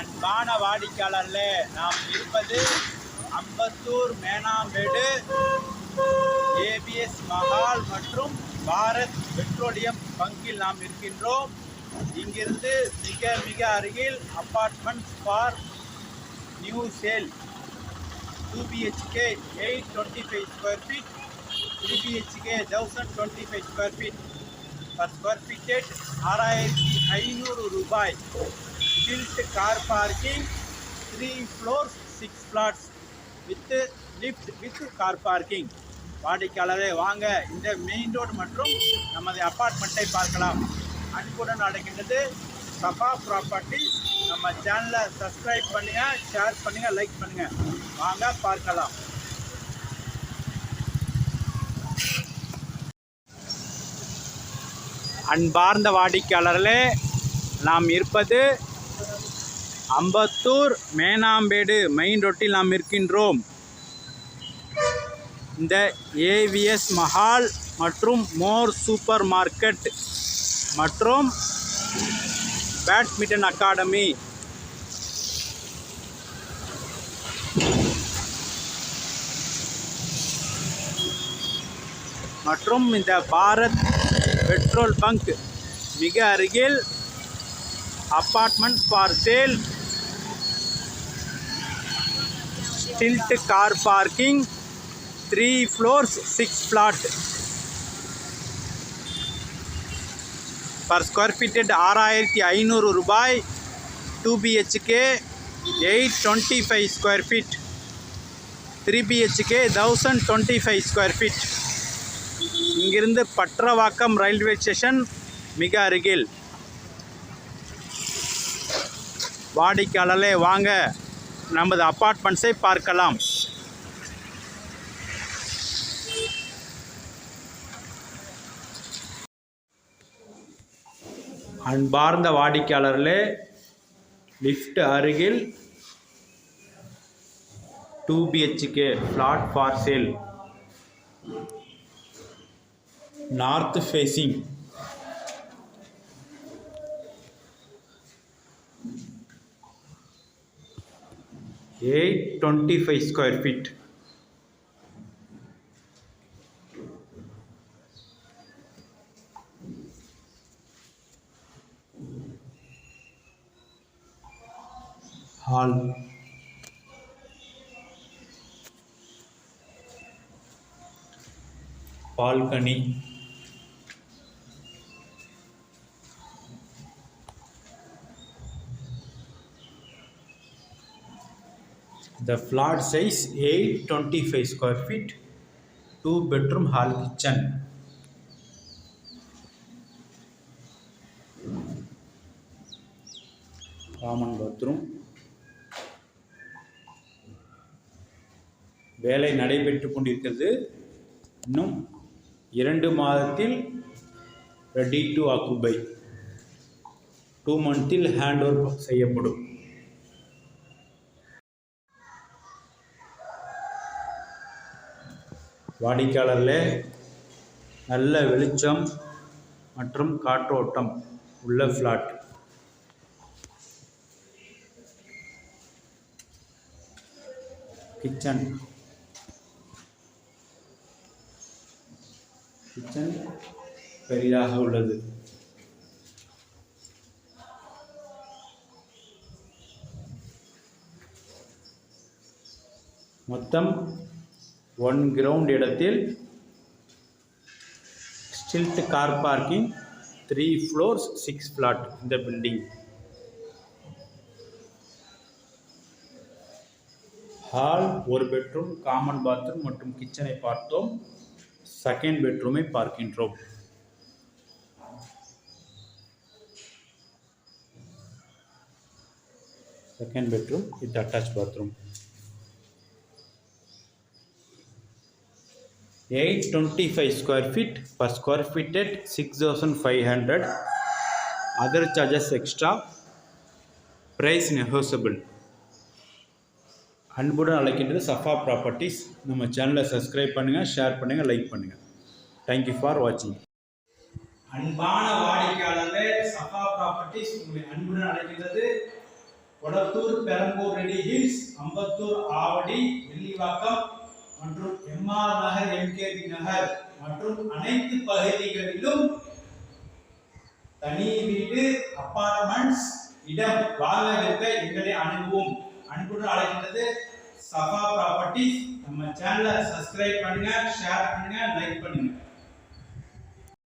அன்பான வாடிக்கையாளர்களே நாம் இருப்பது அம்பத்தூர் மேனாம்பேடு ஏபிஎஸ் மஹால் மற்றும் பாரத் பெட்ரோலியம் பங்கில் நாம் இருக்கின்றோம். இங்கிருந்து மிக மிக அருகில் apartment for new sale two BHK eight twenty five square feet three BHK thousand twenty five square feet per square feet at ஆறாயிரத்தி ஐநூறு ரூபாய். Built car parking, three floors, six flats with lift with car parking. வாடிக்கையாளரே வாங்க. இந்த main road மற்றும் நமது அப்பார்ட்மெண்ட்டை பார்க்கலாம். அன்புடன் அழைக்கின்றது சபா ப்ராப்பர்ட்டி நம்ம சேனலை சப்ஸ்கிரைப் பண்ணுங்கள் ஷேர் பண்ணுங்கள் லைக் பண்ணுங்கள் வாங்க பார்க்கலாம். அன்பார்ந்த வாடிக்கையாளர்களே நாம் இருப்பது அம்பத்தூர் மேனாம்பேடு மெயின் ரோட்டில் நாம் இருக்கின்றோம். இந்த ஏவிஎஸ் மஹால் மற்றும் மோர் சூப்பர் மார்க்கெட் மற்றும் பேட்மிண்டன் அகாடமி. மற்றும் இந்த பாரத் பெட்ரோல் பங்க் மிக அருகில் apartment for sale stilt car parking three floors six flat per square feet at ஆறாயிரத்தி ஐநூறு ரூபாய். Two BHK eight twenty five square feet three BHK thousand twenty five square feet இங்கிருந்து Pattaravakkam railway station மிக அருகில். வாடிக்கையாளர்களே வாங்க. நமது அப்பார்ட்மெண்ட்ஸை பார்க்கலாம். அன்பார்ந்த வாடிக்கையாளர்களே லிஃப்ட் அருகில் two BHK flat for sale north facing eight twenty five square feet hall balcony The flat size 825 square feet, 2 bedroom hall kitchen. Common bathroom வேலை நடைபெற்றுக் கொண்டிருக்கிறது இன்னும் இரண்டு மாதத்தில் ரெடி டு ஆக்குபை டூ மந்தில் ஹேண்ட் ஓவர் செய்யப்படும் வாடிக்கையாளர்களே நல்ல வெளிச்சம் மற்றும் காற்றோட்டம் உள்ள ஃப்ளாட் கிச்சன் கிச்சன் பெரிதாக உள்ளது. மொத்தம் ஒன் கிரவுண்ட் இடத்தில் stilt car parking three floors six flat இந்த பில்டிங் ஹால் ஒரு பெட்ரூம் காமன் பாத்ரூம் மற்றும் கிச்சனை பார்த்தோம். செகண்ட் பெட்ரூமை பார்க்கின்றோம். Second bedroom with attach bathroom eight twenty five square feet per square feet at six thousand five hundred other charges extra price negotiable அன்புடன் அழைக்கின்றது Safa properties நம்ம சேனலை சப்ஸ்கிரைப் பண்ணுங்கள் ஷேர் பண்ணுங்கள் லைக் பண்ணுங்கள் தேங்க்யூ ஃபார் வாட்சிங் அன்பான வாடிக்கையாளர்களே சஃபா ப்ராப்பர்ட்டிஸ் உங்களை அன்புடன் அழைக்கின்றது. கொடத்தூர் பெரம்பூர் ரெடி ஹில்ஸ் அம்பத்தூர் ஆவடி வெள்ளிவாக்கம் மற்றும் எம்ஆர் நகர் எம்கேபி நகர் மற்றும் அனைத்து பகுதிகளிலும் தனி வீடு அபார்ட்மெண்ட்ஸ் இடம் வாங்க விற்க எங்களை அணுகுவோம். அன்புடன் அழைக்கின்றது சபா ப்ராப்பர்ட்டிஸ் நம்ம சேனலை சப்ஸ்கிரைப் பண்ணுங்க ஷேர் பண்ணுங்க லைக் பண்ணுங்க.